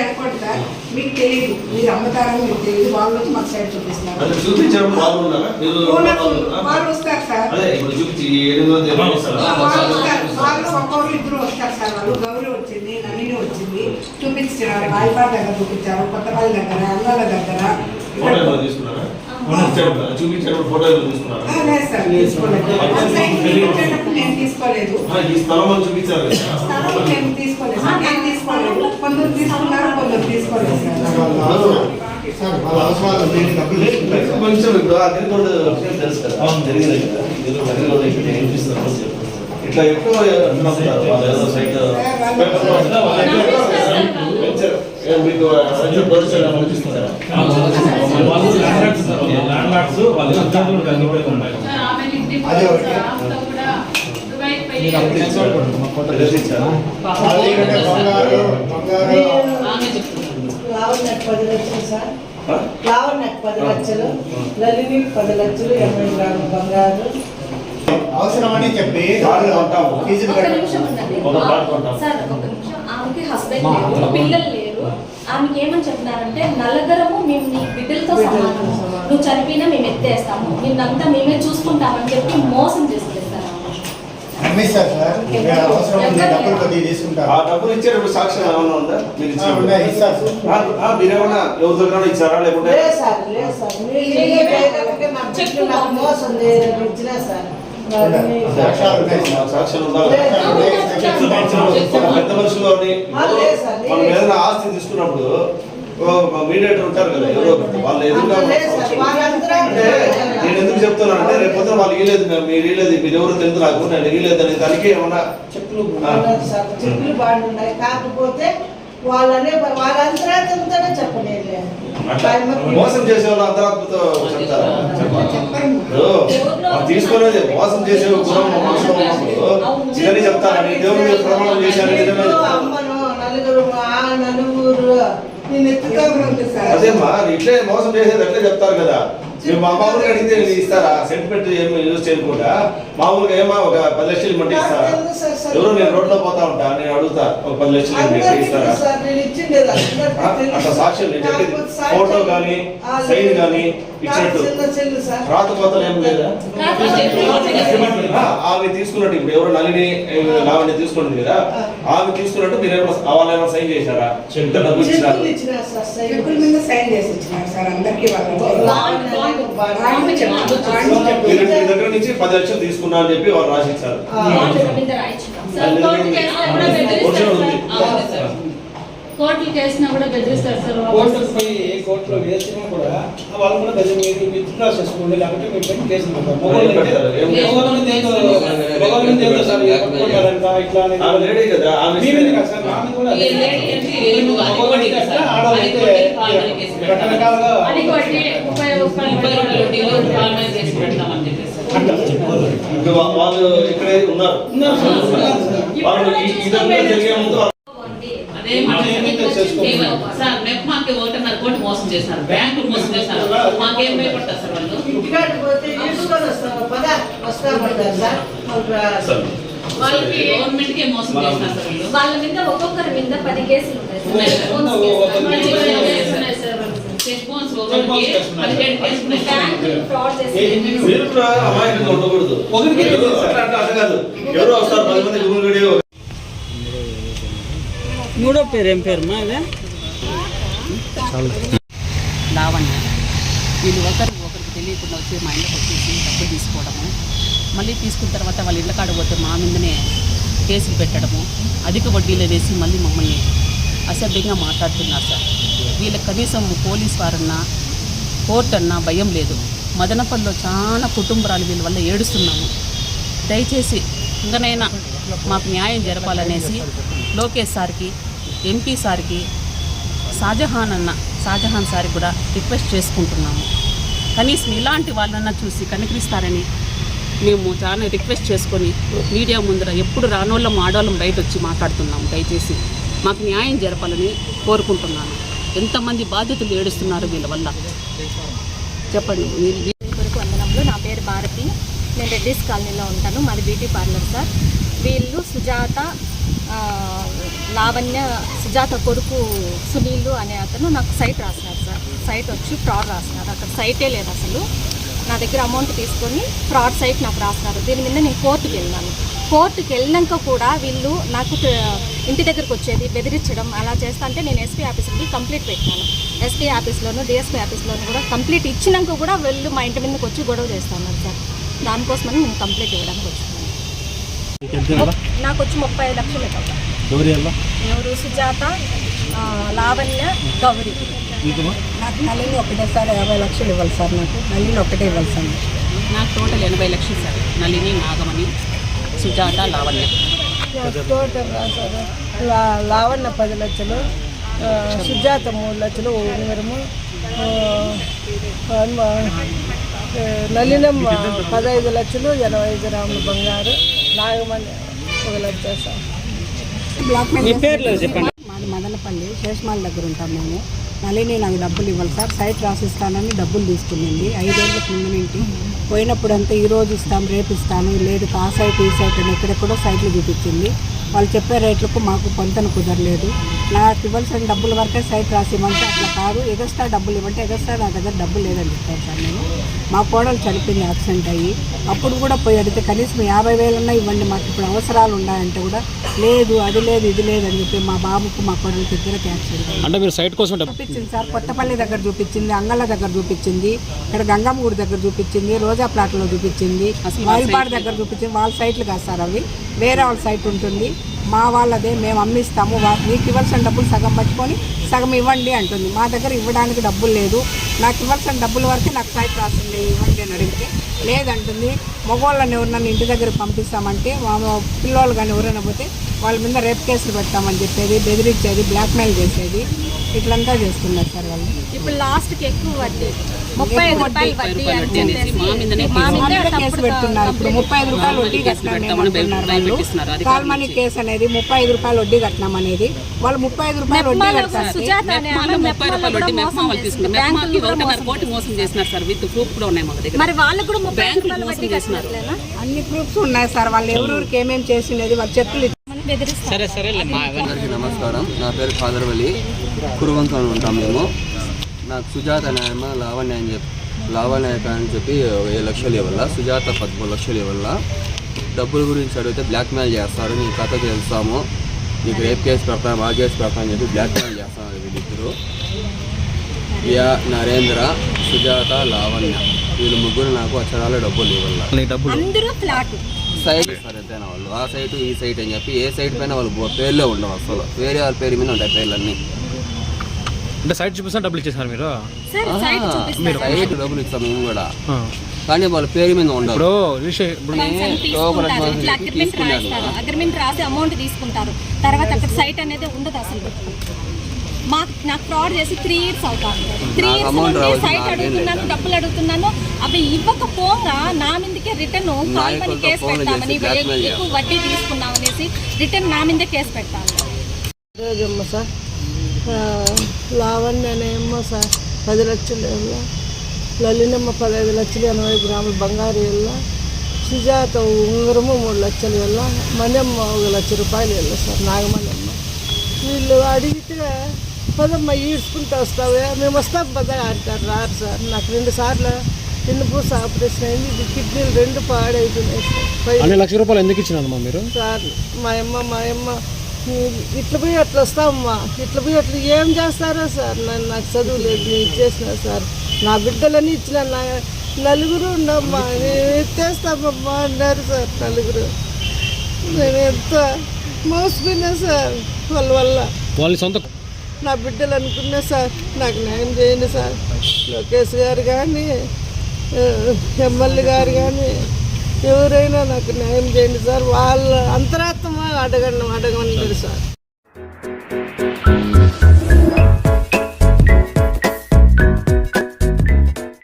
అనుకోండి సార్ మీకు తెలియదు మీరు అమ్ముతారని మీకు తెలియదు వాళ్ళు వచ్చి మాకు చూపిస్తున్నారు ఓనర్లు వాళ్ళు వస్తారు. సార్? వాళ్ళు ఒక్కొక్కరు ఇద్దరు వస్తారు సార్. వాళ్ళు గౌరీ వచ్చింది నళిని వచ్చింది చూపించారు. రాయపాడ దగ్గర చూపించారు కొత్తపల్లి దగ్గర అల్లాల దగ్గర. చూపించాడు చూపించాడు ఫోటో ఏమైనా తీసుకున్నారా నేను తీసుకోలేదు ఆ, ఈ స్థలం అని చూపించారు కదా. స్థలం నేను తీసుకోలేదు సార్ నేను తీసుకోలేదు కొందరు తీసుకున్నారు కొందరు తీసుకోలేదు సార్ సార్ వాళ్ళ అవసరాలు మీరు డబ్బులు తీసుకుంటారు కొంచెం ఇప్పుడు అగ్రిగోల్డ్ విషయం తెలుసు కదా జరిగింది ఏం చేస్తున్నారు. ఇట్లా ఎక్కువ సైట్ మీకు ప్రొడ్యూసర్ ఏమైనా వాళ్ళు ఉంటాయి అదే ఒకటి. అప్పుడు మా కొత్త బంగారు బంగారు పది లక్షలు సార్. ఆ? ఫ్లవర్ నెట్ పది లక్షలు లలిని పది లక్షలు ఎనభై గ్రాముల బంగారు. అవసరమని చెప్పి వాళ్ళు. ఫీజులు నిమిషం ఆమెకి హస్బెండ్ లేరు పిల్లలు లేరు. ఆమెకి ఏమని చెప్పినారంటే నల్లగరము మేము నీ బిడ్డలతో సమానము. నువ్వు చనిపోయినా మేము ఎత్తేస్తాము. నిన్నంతా మేమే చూసుకుంటామని చెప్పి మోసం ఆ డబ్బులు ఇచ్చేటప్పుడు సాక్ష్యం ఏమైనా ఉందా? మీరు ఆ, ఉన్నాయి, ఇస్తారు సార్. ఆ, ఆ, మీరేమన్నా ఎవరి దగ్గర ఇచ్చారా లేకుంటే. సాక్ష్యాలు ఉండాలి. పెద్ద మనుషులు. మనం ఏదైనా ఆస్తి తీసుకున్నప్పుడు మీడియేటర్ ఉంటారు కదా ఎవరో. వాళ్ళు ఎదురుగా అంటే నేను ఎందుకు చెప్తున్నానంటే రేపు పొద్దున వాళ్ళు ఇవ్వలేదు మేము మీరు ఇవ్వలేదు మీరు ఎవరు తెలుసు నాకు నేను ఇవ్వలేదు అనే దానికి ఏమన్నా సార్ చెట్లు బాగున్నాయి కాకపోతే వాళ్ళనే వాళ్ళంతరాత్మతోనే చెప్పలేదు అట్లా. మోసం చేసే వాళ్ళు అంతరాత్మతో చెప్తారా? చెప్పాలి వాళ్ళు తీసుకునేది మోసం చేసే గుణం మనుషులు ఉన్నప్పుడు ఇదని చెప్తారని మీద ప్రమాణం చేశారని నలుగురు నలుగురు. నేను ఎత్తుతా ఉంది సార్ అదేమ్మా ఇట్లే మోసం చేసేది అట్లే చెప్తారు కదా. మీరు మా మామూలుగా అడిగితే ఇస్తారా? సెంటిమెంట్ ఏమి యూజ్ చేయకుండా? మామూలుగా ఏమా? ఒక పది లక్షలు ఇమ్మంటే ఇస్తారా? ఎవరు నేను రోడ్లో పోతా ఉంటా నేను అడుగుతా ఒక పది లక్షలు ఇమ్మంటే ఇస్తారా. అట్లా సాక్ష్యం నేను చెప్పేది. ఫోటో కానీ సైన్ లేదు. కానీ ఇచ్చినట్టు. రాత కోతలు ఏం లేదా? ఆమె తీసుకున్నట్టు ఇప్పుడు ఎవరు నలిని ఆమె తీసుకున్నది కదా ఆమె తీసుకున్నట్టు మీరు ఏమైనా వాళ్ళు ఏమైనా సైన్ చేశారా? ఎంత డబ్బు ఇచ్చినారు. సైన్ చేసి ఇచ్చినారు సార్. అందరికీ దగ్గర నుంచి పది లక్షలు తీసుకున్నా అని చెప్పి వాళ్ళు రాసి కూడా బెదిరిస్తారు. సార్. కోర్టులు కేసులో కూడా బెదిరిస్తారు సార్ కోర్టుకు పోయి కోర్టులో వేసినా కూడా వాళ్ళు కూడా గది మీరు విత్డ్రా చేసుకోండి లేకపోతే మీ పైన కేసులు వా- వాళ్ళు ఇక్కడే ఉన్నారు. వాళ్ళు ఈ- ఇదంతా జరిగే ముందు సార్ మెప్మాకి ఒకటిన్నర కోటి మోసం చేశారు. బ్యాంకులు మోసం చేశారు. మాకేం భయపడతారు సార్ వాళ్ళు? వాళ్ళకి గవర్నమెంట్ కే మోసం చేస్తారు సార్ వీళ్ళు. వాళ్ళ మీద ఒక్కొక్కరి మీద పది కేసులు ఉన్నాయి. సార్. చెక్ బౌన్స్ ఒకరికి పదిహేడు కేసులు ఫ్రాడ్ చేసి ఒకరికి కాదు. ఎవరు వస్తారు పది మంది మూడో పేరు ఏం పేరు మా అదే? లావణ్య. వీళ్ళు ఒకరు ఒకరికి తెలియకుండా వచ్చి మా ఇంట్లోకి వచ్చేసి డబ్బులు తీసుకోవడము మళ్ళీ తీసుకున్న తర్వాత వాళ్ళ ఇళ్ళ కాడ పోతే మా మీదనే కేసులు పెట్టడము అధిక వడ్డీలు వేసి మళ్ళీ మమ్మల్ని అసభ్యంగా మాట్లాడుతున్నారు సార్. వీళ్ళకి కనీసం పోలీస్ వారన్నా కోర్టు అన్నా భయం లేదు. మదనపల్లిలో చాలా కుటుంబరాలు వీళ్ళ వల్ల ఏడుస్తున్నాము. దయచేసి ఇంకనైనా మాకు న్యాయం జరపాలనేసి లోకేష్ సార్కి ఎంపీ సార్కి షాజహాన్ అన్న షాజహాన్ సార్ కూడా రిక్వెస్ట్ చేసుకుంటున్నాము. కనీసం ఇలాంటి వాళ్ళన్నా చూసి కనికరిస్తారని మేము చాలా రిక్వెస్ట్ చేసుకొని మీడియా ముందర ఎప్పుడు రానోళ్ళం ఆడోళ్ళం బయట వచ్చి మాట్లాడుతున్నాం. దయచేసి మాకు న్యాయం జరపాలని కోరుకుంటున్నాను. ఎంతమంది బాధ్యతలు ఏడుస్తున్నారు వీళ్ళ వల్ల? చెప్పండి. కొరకు వందనంలో నా పేరు భారతి. నేను రెడ్డిస్ కాలనీలో ఉంటాను. మాది బ్యూటీ పార్లర్ సార్. వీళ్ళు సుజాత లావణ్య సుజాత కొడుకు సునీల్ అనే అతను నాకు సైట్ రాసినారు సార్. సైట్ వచ్చి ఫ్రాడ్ రాసినారు. అక్కడ సైటే లేదు అసలు. నా దగ్గర అమౌంట్ తీసుకొని ఫ్రాడ్ సైట్ నాకు రాసినారు. దీని మీద నేను కోర్టుకి వెళ్ళినాను. కోర్టుకి వెళ్ళినాక కూడా వీళ్ళు నాకు ఇంటి దగ్గరకు వచ్చేది బెదిరించడం అలా చేస్తా అంటే నేను ఎస్పీ ఆఫీస్కి కంప్లీట్ పెట్టాను ఎస్పీ ఆఫీస్లోను డిఎస్పీ ఆఫీస్లోను కూడా కంప్లీట్ ఇచ్చినాక కూడా వీళ్ళు మా ఇంటి మీదకి వచ్చి గొడవ చేస్తున్నారు సార్. దానికోసమని నేను కంప్లీట్ ఇవ్వడానికి వచ్చినాను. నాకు వచ్చి ముప్పై ఐదు లక్షలు కదా ఎవరి? సుజాత లావణ్య గౌరీ. నాకు నల్లిని ఒకటేసారి యాభై లక్షలు ఇవ్వాలి సార్ నాకు. నల్లిని ఒకటే ఇవ్వాలి సార్ నాకు. టోటల్ ఎనభై లక్షలు సార్. నళిని నాగమణి సుజాత లావణ్య. టోటల్ లా- లావణ్య పది లక్షలు సుజాత మూడు లక్షలు ఉంగరము నలినమ్మ పదహైదు లక్షలు ఎనభై ఐదు గ్రాములు బంగారు నాగమణి ఒక లక్ష సార్. బ్లాక్ చెప్పండి. మాది మదనపల్లి శేషమాల దగ్గర ఉంటాం మేము. నళిని నాకు డబ్బులు ఇవ్వాలి సార్. సైట్ రాసిస్తానని డబ్బులు తీసుకునింది. ఐదేళ్ళ ముందు నుండి పోయినప్పుడంతా ఈ రోజు ఇస్తాం రేపు ఇస్తాను. లేదు ఆ సైట్ ఈ సైట్ అని ఎక్కడెక్కడో సైట్లు చూపించింది. వాళ్ళు చెప్పే రేట్లకు మాకు పొంతన కుదరలేదు. నాకు ఇవ్వాల్సిన డబ్బుల వరకే సైట్ రాసిమంటే అట్లా కాదు. ఎగస్ట్రా డబ్బులు ఇవ్వంటే ఎగస్ట్రా నా దగ్గర డబ్బులు లేదని చెప్పాను సార్ నేను. మా కోడలు చనిపోయింది యాక్సిడెంట్ అయ్యి అప్పుడు కూడా పోయి అడిగితే కనీసం యాభై వేలన్నా ఇవ్వండి మాకు ఇప్పుడు అవసరాలు ఉన్నాయంటే కూడా లేదు అది లేదు ఇది లేదు అని చెప్పి మా బాబుకు మా కోడలికి ఇద్దరికి యాక్సిడెంట్ అంటే మీరు సైట్ కోసం చూపించింది సార్. కొత్తపల్లి దగ్గర చూపించింది అంగళ్ళ దగ్గర చూపించింది ఇక్కడ గంగమ్మ గుడి దగ్గర చూపించింది రోజా ప్లాట్లో చూపించింది మైల్పాడు దగ్గర చూపించింది. వాళ్ళ సైట్లు కాదు సార్ అవి. వేరే వాళ్ళ సైట్ ఉంటుంది. మా వాళ్ళదే మేము అమ్మిస్తాము మీకు ఇవ్వాల్సిన డబ్బులు సగం పట్టుకొని సగం ఇవ్వండి అంటుంది. మా దగ్గర ఇవ్వడానికి డబ్బులు లేదు. నాకు ఇవ్వాల్సిన డబ్బుల వరకే నాకు సైట్ రాసింది ఇవ్వండి అని అడిగితే లేదంటుంది. మగవాళ్ళని ఎవరినైనా ఇంటి దగ్గర పంపిస్తామంటే మా పిల్లోళ్ళు కానీ ఎవరైనా పోతే వాళ్ళ మీద రేప్ కేసులు పెడతామని చెప్పేది బెదిరించేది బ్లాక్మెయిల్ చేసేది ఇట్లంతా చేస్తున్నారు సార్ వాళ్ళు. ఇప్పుడు లాస్ట్కి ఎక్కువ వడ్డీ ముప్పై ఐదు రూపాయలు వడ్డీ అని వడ్డీ అనేసి చెప్పేసి మా కేసు మీదే కేసు తప్పుడు పెడుతున్నారు. ఇప్పుడు ముప్పై ఐదు రూపాయలు వడ్డీ కాల్మనీ. కేసు అనేది ముప్పై ఐదు రూపాయలు వడ్డీ కట్టినాం అనేది వాళ్ళు ముప్పై ఐదు రూపాయలు వడ్డీ మెప్మాలో ముప్పై రూపాయలు మరి వాళ్ళకు కూడా ముప్పై వడ్డీ అన్ని ప్రూఫ్స్ ఉన్నాయి సార్. వాళ్ళు ఎవరెవరికి ఏమేమి చేసినది వాళ్ళు బెదిరిస్తారు సరే సరే నమస్కారం. నా పేరు కాదరవల్లి కురువంకంలో ఉంటాం మేము. నాకు సుజాత అనే ఆమె లావణ్య అని చెప్పి లావణ్య అని చెప్పి ఏడు లక్షలు ఇవ్వాల సుజాత పదమూడు లక్షలు ఇవ్వాల డబ్బుల గురించి అడిగితే బ్లాక్మెయిల్ చేస్తారు. నీ కథ తెలుస్తాము నీకు రేప్ కేసు పెడతాను ఆ కేసు పెడతాను అని చెప్పి బ్లాక్మెయిల్ చేస్తున్నారు వీళ్ళిద్దరు. యా నరేంద్ర సుజాత లావణ్య. వీళ్ళు ముగ్గురు నాకు అక్షరాల డబ్బులు ఇవ్వాల నీ డబ్బులు? అందరూ ఫ్లాట్. సైట్ ఇస్తారు ఎంతైనా వాళ్ళు. ఆ సైట్ ఈ సైట్ అని చెప్పి ఏ సైట్ పైన వాళ్ళు పేర్లే ఉండవు అసలు. వేరే వాళ్ళ పేరు మీద ఉంటాయి పేర్లన్నీ. అంటే సైట్ చూపిస్తే డబ్బులు ఇచ్చేసారు మీరు? సార్ సైట్ డబ్బులు ఇస్తాం మేము కూడా. ఆ. కానీ వాళ్ళ పేరు మీద ఉండవు ఇప్పుడు రిజిస్ట్రే ఇప్పుడు తీసుకుంటారు. ఇట్లా అగ్రిమెంట్ రాయిస్తారు అగ్రిమెంట్ రాసి అమౌంట్ తీసుకుంటారు. తర్వాత అక్కడ సైట్ అనేది ఉండదు అసలు. మాకు నాకు ఫ్రాడ్ చేసి త్రీ ఇయర్స్ అవుతాను త్రీ నాకు ఇయర్స్ amount నుండి రావాల్సిన సైట్ నాకేం అడుగుతున్నాను లేదా? డబ్బులు అడుగుతున్నాను. అవి ఇవ్వకపోగా నా మీదకే రిటర్న్ కాల్మని నాయకులతో కేసు ఫోన్లు పెడతామని చేసి blackmail ఎక్కువ వడ్డీ తీసుకున్నాం అనేసి రిటర్న్ నా మీదే కేసు పెడతాను లావణ్య అనేమో సార్ పది లక్షలు ఇవ్వాల లలినమ్మ పదహైదు లక్షలు ఎనభై గ్రాములు బంగారు ఇవ్వాల సుజాత ఉంగరము మూడు లక్షలు ఇవ్వాల మణమ్మ ఒక లక్ష రూపాయలు ఇవ్వాల సార్ నాగమణమ్మ వీళ్ళు అడిగితే పదమ్మ ఈడ్చుకుంటూ వస్తావే? మేము వస్తాం పద అంటారు. రారు సార్. నాకు రెండు సార్లు పూస ఆపరేషన్ అయింది. ఇది కిడ్నీలు రెండు పాడైపోయినాయి సార్. లక్ష రూపాయలు ఎందుకు ఇచ్చినారమ్మా మీరు? సార్ మా అమ్మ మా అమ్మ ఇట్లా పోయి అట్లా వస్తామమ్మా. ఇట్లా పోయి అట్లా ఏం చేస్తారో సార్? నన్ను నాకు చదువు లేదు నేను ఇచ్చేసిన సార్. నా బిడ్డలని ఇచ్చిన నా నలుగురు ఉండమ్మా. నేను ఎత్తేస్తామమ్మా అన్నారు సార్ నలుగురు. నేను ఎంత మోసపోయినా సార్ వాళ్ళ వల్ల. వాళ్ళ సొంత నా బిడ్డలు అనుకున్నా సార్ నాకు న్యాయం చేయండి సార్. లోకేష్ గారు కానీ ఎమ్మెల్యే గారు కానీ ఎవరైనా నాకు న్యాయం చేయండి సార్. వాళ్ళ అంతరాత్మ అడగండి అడగండి సార్.